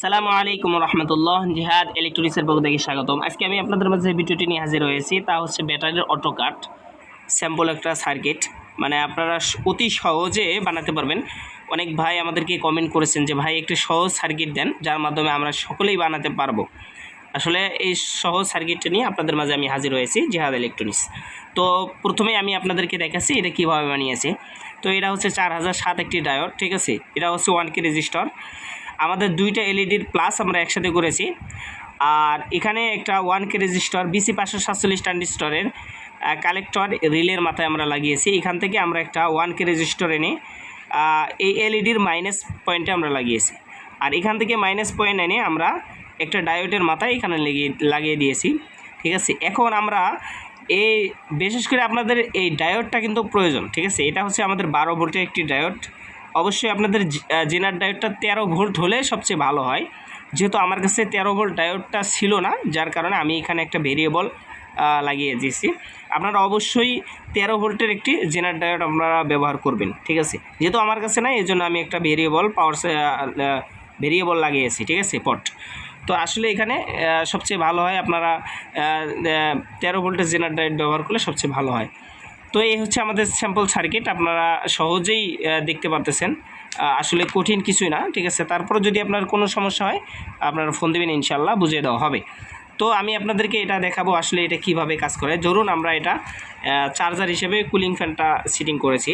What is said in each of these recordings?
আসসালামু আলাইকুম রহমতুল্লাহ, জিহাদ ইলেকট্রনিক্সের পক্ষ থেকে স্বাগতম। আজকে আমি আপনাদের মাঝে ভিডিওটি নিয়ে হাজির হয়েছি, তা হচ্ছে ব্যাটারির অটোকাট স্যাম্পল একটা সার্কিট মানে আপনারা অতি সহজে বানাতে পারবেন। অনেক ভাই আমাদেরকে কমেন্ট করেছেন যে, ভাই, একটি সহজ সার্কিট দেন, যার মাধ্যমে আমরা সকলেই বানাতে পারব। আসলে এই সহজ সার্কিটটা নিয়ে আপনাদের মাঝে আমি হাজির হয়েছি, জিহাদ ইলেকট্রনিক্স। তো প্রথমে আমি আপনাদেরকে দেখাচ্ছি এটা কীভাবে বানিয়েছি। তো এটা হচ্ছে চার হাজার সাত একটি ডায়োড, ঠিক আছে? এটা হচ্ছে ওয়ান কে রেজিস্টর। আমাদের দুইটা এলইডির প্লাস আমরা একসাথে করেছি। আর এখানে একটা ওয়ান কে রেজিস্টর বিসি পাঁচশো সাতচল্লিশ ট্রানজিস্টরের কালেক্টর রিলের মাথায় আমরা লাগিয়েছি। এখান থেকে আমরা একটা ওয়ান কে রেজিস্টর এনে এই এলইডির মাইনাস পয়েন্টে আমরা লাগিয়েছি। আর এখান থেকে মাইনাস পয়েন্ট এনে আমরা একটা ডায়োডের মাথায় এখানে লাগিয়ে লাগিয়ে দিয়েছি, ঠিক আছে? এখন আমরা এই, বিশেষ করে আপনাদের এই ডায়োডটা কিন্তু প্রয়োজন, ঠিক আছে? এটা হচ্ছে আমাদের বারো ভোল্টের একটি ডায়োড অবশ্যই আপনাদের জেনার ডায়োডটা তেরো ভোল্ট হলে সবচেয়ে ভালো হয়। যেহেতু আমার কাছে তেরো ভোল্ট ডায়োডটা ছিল না, যার কারণে আমি এখানে একটা ভেরিয়েবল লাগিয়ে দিয়েছি। আপনারা অবশ্যই তেরো ভোল্টের একটি জেনার ডায়োড আপনারা ব্যবহার করবেন, ঠিক আছে? যেহেতু আমার কাছে নাই এই জন্য আমি একটা ভেরিয়েবল পাওয়ার ভেরিয়েবল লাগিয়েছি, ঠিক আছে পট তো আসলে এখানে সবচেয়ে ভালো হয় আপনারা তেরো ভোল্টের জেনার ডায়োড ব্যবহার করলে সবচেয়ে ভালো হয়। তো এই হচ্ছে আমাদের স্যাম্পল সার্কিট আপনারা সহজেই দেখতে পারতেছেন। আসলে কঠিন কিছুই না, ঠিক আছে? তারপরে যদি আপনার কোনো সমস্যা হয়, আপনারা ফোন দেবেন ইনশাল্লাহ বুঝিয়ে দেওয়া হবে। তো আমি আপনাদেরকে এটা দেখাবো, আসলে এটা কীভাবে কাজ করে। ধরুন আমরা এটা চার্জার হিসেবে কুলিং ফ্যানটা সিটিং করেছি।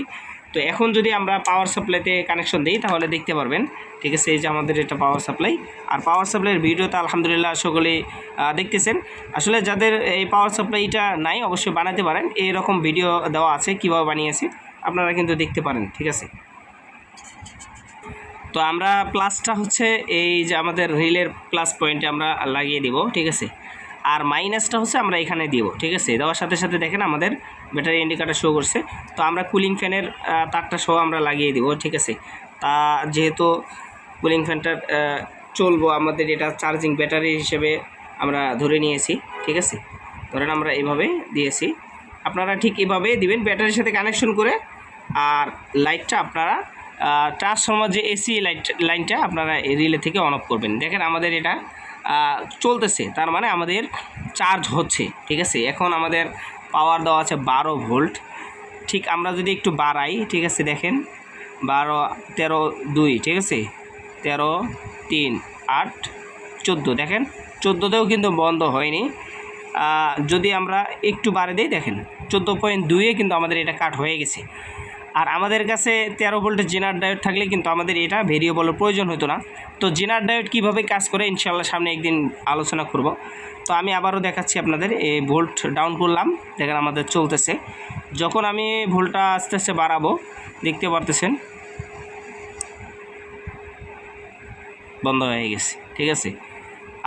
তো এখন যদি আমরা পাওয়ার সাপ্লাইতে কানেকশন দিই তাহলে দেখতে পারবেন ঠিক আছে এই যে আমাদের এটা পাওয়ার সাপ্লাই আর পাওয়ার সাপ্লাইয়ের ভিডিওটা আলহামদুলিল্লাহ সকলেই আহ, দেখতেছেন। আসলে যাদের এই পাওয়ার সাপ্লাইটা নাই অবশ্যই বানাতে পারেন। এইরকম ভিডিও দেওয়া আছে কীভাবে বানিয়েছি আপনারা কিন্তু দেখতে পারেন ঠিক আছে? তো আমরা প্লাসটা হচ্ছে এই যে আমাদের রিলের প্লাস পয়েন্টে আমরা লাগিয়ে দিব ঠিক আছে? আর মাইনাসটা হচ্ছে আমরা এখানে দিব ঠিক আছে? দেওয়ার সাথে সাথে দেখেন আমাদের ব্যাটারি ইন্ডিকেটার শো করছে। তো আমরা কুলিং ফ্যানের তারটা শো আমরা লাগিয়ে দিব, ঠিক আছে? তা যেহেতু কুলিং ফ্যানটার চলবো, আমাদের এটা চার্জিং ব্যাটারি হিসেবে আমরা ধরে নিয়েছি, ঠিক আছে? ধরেন আমরা এভাবে দিয়েছি। আপনারা ঠিক এভাবে দিবেন, ব্যাটারির সাথে কানেকশন করে। আর লাইটটা আপনারা ট্রান্সফর্মার যে এসি লাইট লাইনটা আপনারা রিলে থেকে অন অফ করবেন। দেখেন আমাদের এটা চলতেছে, তার মানে আমাদের চার্জ হচ্ছে, ঠিক আছে? এখন আমাদের পাওয়ার দেওয়া আছে বারো ভোল্ট। ঠিক আমরা যদি একটু বাড়াই, ঠিক আছে দেখেন, বারো, তেরো, দুই, ঠিক আছে? তেরো, তিন, আট, চোদ্দ, দেখেন? চোদ্দোতেও কিন্তু বন্ধ হয়নি। যদি আমরা একটু বাড়ে দিই, দেখেন, চোদ্দ পয়েন্ট দুইয়ে কিন্তু আমাদের এটা কাট হয়ে গেছে। আর আমাদের কাছে তেরো ভোল্টের জেনার ডায়োড থাকলে কিন্তু আমাদের এটা ভেরিয়েবলের প্রয়োজন হতো না। তো জেনার ডায়োড কীভাবে কাজ করে ইনশাল্লাহ সামনে একদিন আলোচনা করব। তো আমি আবারও দেখাচ্ছি আপনাদের এই ভোল্ট ডাউন করলাম, দেখেন আমাদের চলতেছে। যখন আমি ভোল্টটা আস্তে আস্তে বাড়াবো, দেখতে পারতেছেন? বন্ধ হয়ে গেছে, ঠিক আছে?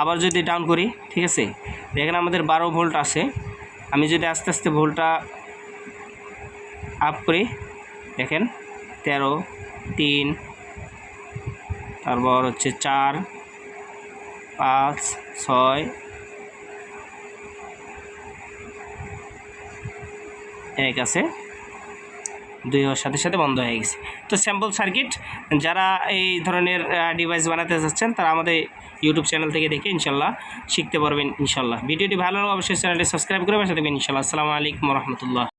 আবার যদি ডাউন করি, ঠিক আছে? দেখেন আমাদের বারো ভোল্ট আছে। আমি যদি আস্তে আস্তে ভোল্টটা আপ করি দেখেন, তেরো, তিন, তারপর হচ্ছে চার, পাঁচ, ছয়, এক আছে। দুই হওয়ার সাথে সাথে বন্ধ হয়ে গেছে। তো স্যাম্পল সার্কিট যারা এই ধরনের ডিভাইস বানাতে চাচ্ছেন, তারা আমাদের ইউটিউব চ্যানেল থেকে দেখে ইনশাল্লাহ শিখতে পারবেন, ইনশাল্লাহ। ভিডিওটি ভালো লাগলে অবশ্যই চ্যানেলটি সাবস্ক্রাইব করে দেবেন ইনশাল্লাহ। আসসালামু আলাইকুম রহমতুল্লাহ।